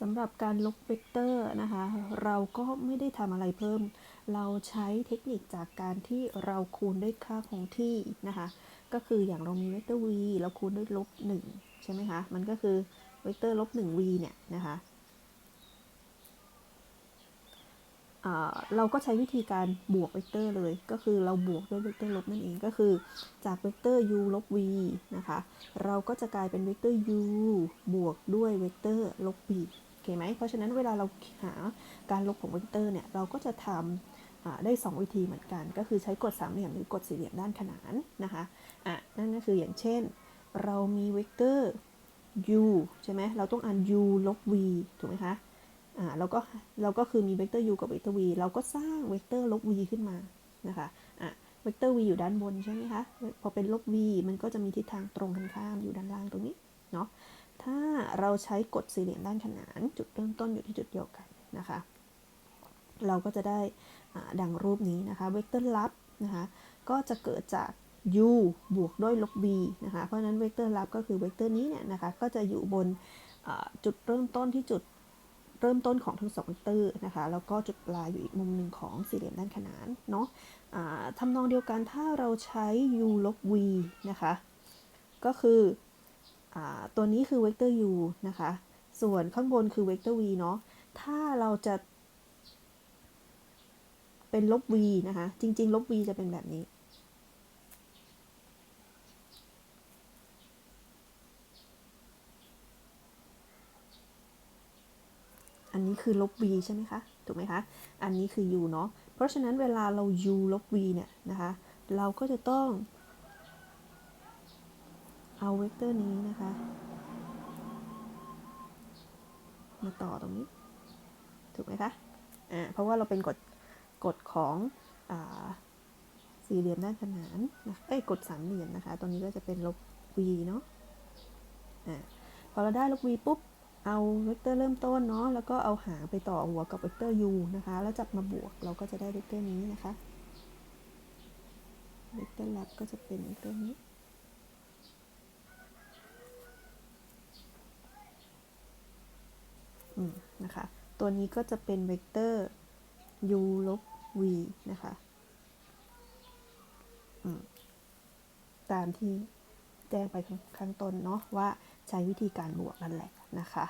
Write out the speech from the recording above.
สำหรับการลบเวกเตอร์นะคะ เราก็ไม่ได้ทำอะไรเพิ่ม เราใช้เทคนิคจากการที่เราคูณด้วยค่าคงที่นะคะ ก็คืออย่างเรามีเวกเตอร์ v เราคูณด้วยลบ1ใช่ไหมคะ มันก็คือเวกเตอร์ลบ 1v เนี่ยนะคะเราก็ใช้วิธีการบวกเวกเตอร์เลย ก็คือเราบวกด้วยเวกเตอร์ลบนั่นเอง ก็คือจากเวกเตอร์ u ลบ v นะคะ เราก็จะกลายเป็นเวกเตอร์ u บวกด้วยเวกเตอร์ลบ v เคไหมเพราะฉะนั้นเวลาเราหาการลบของเวกเตอร์เนี่ยเราก็จะทำอ่าได้ 2 วิธีเหมือนกัน ก็คือใช้กฎสามเหลี่ยมหรือกฎสี่เหลี่ยมด้านขนานนะคะอะนั่นก็คืออย่างเช่น เรามีเวกเตอร์ u ใช่ไหมเราต้องอ่าน u ลบ v ถูกไหมคะอ่าเราก็เราก็คือมีเวกเตอร์ u กับเวกเตอร์ v เราก็สร้างเวกเตอร์ลบ v ขึ้นมานะคะอะเวกเตอร์ v อยู่ด้านบนใช่ไหมคะ พอเป็นลบ v มันก็จะมีทิศทางตรงกันข้ามอยู่ด้านล่างตรงนี้เนาะถ้า เราใช้กฎสี่เหลี่ยมด้านขนานจุดเริ่มต้นอยู่ที่จุดเดียวกันนะคะ เราก็จะได้ดังรูปนี้นะคะเวกเตอร์ลับนะคะก็จะเกิดจาก u บวกด้วยลบ v นะคะเพราะนั้นเวกเตอร์ลับก็คือเวกเตอร์นี้เนี่ยนะคะก็จะอยู่บนจุดเริ่มต้นที่จุดเริ่มต้นของทั้งสองเวกเตอร์นะคะแล้วก็จุดปลายอยู่อีกมุมหนึ่งของสี่เหลี่ยมด้านขนานเนาะอ่าทำนองเดียวกันถ้าเราใช้ u ลบ v นะคะก็คือ ตัวนี้คือเวกเตอร์ u นะคะ ส่วนข้างบนคือเวกเตอร์ v เนาะ ถ้าเราจะ เป็นลบ v นะคะ จริง ๆ ลบ v จะเป็นแบบนี้ อันนี้คือลบ v ใช่ไหมคะ ถูกไหมคะ อันนี้คือ u เนาะ เพราะฉะนั้นเวลาเรา u ลบ v เนี่ยนะคะ เราก็จะต้อง เอาเวกเตอร์นี้นะคะ มาต่อตรงนี้ ถูกไหมคะอ่าเพราะว่าเราเป็นกฎกฎของอาสี่เหลี่ยมด้านขนานนะเอ้ยกฎสามเหลี่ยมนะคะ ตัวนี้ก็จะเป็นลบ v เนาะอ่าพอเราได้ลบ v ปุ๊บ เอาเวกเตอร์เริ่มต้นเนาะ แล้วก็เอาหางไปต่อหัวกับเวกเตอร์ u นะคะ แล้วจับมาบวก เราก็จะได้เวกเตอร์นี้นะคะ เวกเตอร์ลับก็จะเป็นเวกเตอร์นี้ อืม นะคะ ตัวนี้ก็จะเป็นเวกเตอร์ u ลบ v นะคะตามที่แจ้งไปข้างต้นเนาะว่าใช้วิธีการบวกนั่นแหละนะคะ